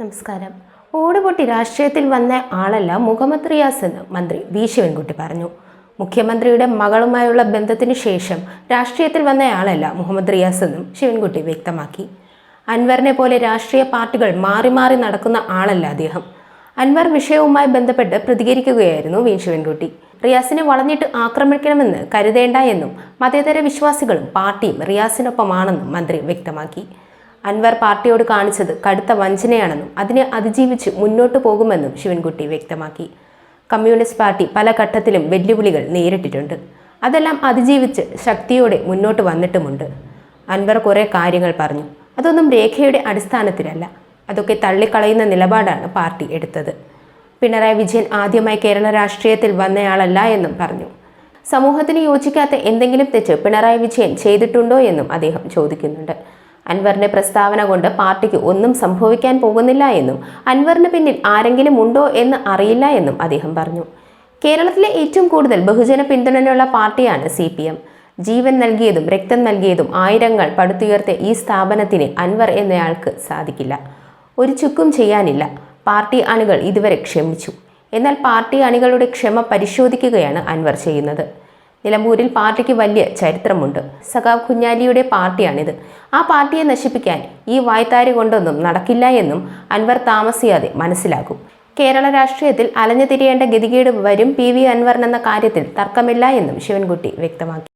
നമസ്കാരം. ഓടുപൊട്ടി രാഷ്ട്രീയത്തിൽ വന്ന ആളല്ല മുഹമ്മദ് റിയാസ് എന്ന് മന്ത്രി വി ശിവൻകുട്ടി പറഞ്ഞു. മുഖ്യമന്ത്രിയുടെ മകളുമായുള്ള ബന്ധത്തിന് ശേഷം രാഷ്ട്രീയത്തിൽ വന്നയാളല്ല മുഹമ്മദ് റിയാസ് എന്നും ശിവൻകുട്ടി വ്യക്തമാക്കി. അൻവറിനെ പോലെ രാഷ്ട്രീയ പാർട്ടികൾ മാറി മാറി നടക്കുന്ന ആളല്ല അദ്ദേഹം. അൻവർ വിഷയവുമായി ബന്ധപ്പെട്ട് പ്രതികരിക്കുകയായിരുന്നു വി ശിവൻകുട്ടി. റിയാസിനെ വളഞ്ഞിട്ട് ആക്രമിക്കണമെന്ന് കരുതേണ്ട എന്നും മതേതര വിശ്വാസികളും പാർട്ടിയും റിയാസിനൊപ്പമാണെന്നും മന്ത്രി വ്യക്തമാക്കി. അൻവർ പാർട്ടിയോട് കാണിച്ചത് കടുത്ത വഞ്ചനയാണെന്നും അതിനെ അതിജീവിച്ച് മുന്നോട്ടു പോകുമെന്നും ശിവൻകുട്ടി വ്യക്തമാക്കി. കമ്മ്യൂണിസ്റ്റ് പാർട്ടി പല ഘട്ടത്തിലും വെല്ലുവിളികൾ നേരിട്ടിട്ടുണ്ട്. അതെല്ലാം അതിജീവിച്ച് ശക്തിയോടെ മുന്നോട്ട് വന്നിട്ടുമുണ്ട്. അൻവർ കുറേ കാര്യങ്ങൾ പറഞ്ഞു. അതൊന്നും രേഖയുടെ അടിസ്ഥാനത്തിലല്ല. അതൊക്കെ തള്ളിക്കളയുന്ന നിലപാടാണ് പാർട്ടി എടുത്തത്. പിണറായി വിജയൻ ആദ്യമായി കേരള രാഷ്ട്രീയത്തിൽ വന്നയാളല്ല എന്നും പറഞ്ഞു. സമൂഹത്തിന് യോജിക്കാത്ത എന്തെങ്കിലും തെറ്റ് പിണറായി വിജയൻ ചെയ്തിട്ടുണ്ടോ എന്നും അദ്ദേഹം ചോദിക്കുന്നുണ്ട്. അൻവറിന്റെ പ്രസ്താവന കൊണ്ട് പാർട്ടിക്ക് ഒന്നും സംഭവിക്കാൻ പോകുന്നില്ല എന്നും അൻവറിന് പിന്നിൽ ആരെങ്കിലും ഉണ്ടോ എന്ന് അറിയില്ല എന്നും അദ്ദേഹം പറഞ്ഞു. കേരളത്തിലെ ഏറ്റവും കൂടുതൽ ബഹുജന പിന്തുണയുള്ള പാർട്ടിയാണ് സി പി എം. ജീവൻ നൽകിയതും രക്തം നൽകിയതും ആയിരങ്ങൾ പടുത്തുയർത്തിയ ഈ സ്ഥാപനത്തിന് അൻവർ എന്നയാൾക്ക് സാധിക്കില്ല. ഒരു ചുക്കും ചെയ്യാനില്ല. പാർട്ടി അണികൾ ഇതുവരെ ക്ഷമിച്ചു. എന്നാൽ പാർട്ടി അണികളുടെ ക്ഷമ പരിശോധിക്കുകയാണ് അൻവർ ചെയ്യുന്നത്. നിലമ്പൂരിൽ പാർട്ടിക്ക് വലിയ ചരിത്രമുണ്ട്. സഖാവ് കുഞ്ഞാലിയുടെ പാർട്ടിയാണിത്. ആ പാർട്ടിയെ നശിപ്പിക്കാൻ ഈ വായ്ത്താരി കൊണ്ടൊന്നും നടക്കില്ല എന്നും അൻവർ താമസിയാതെ മനസ്സിലാകും കേരള രാഷ്ട്രീയത്തിൽ അലഞ്ഞു തിരിയേണ്ട ഗതികേട് വരും പി വി അൻവറിനെന്ന കാര്യത്തിൽ തർക്കമില്ല എന്നും ശിവൻകുട്ടി വ്യക്തമാക്കി.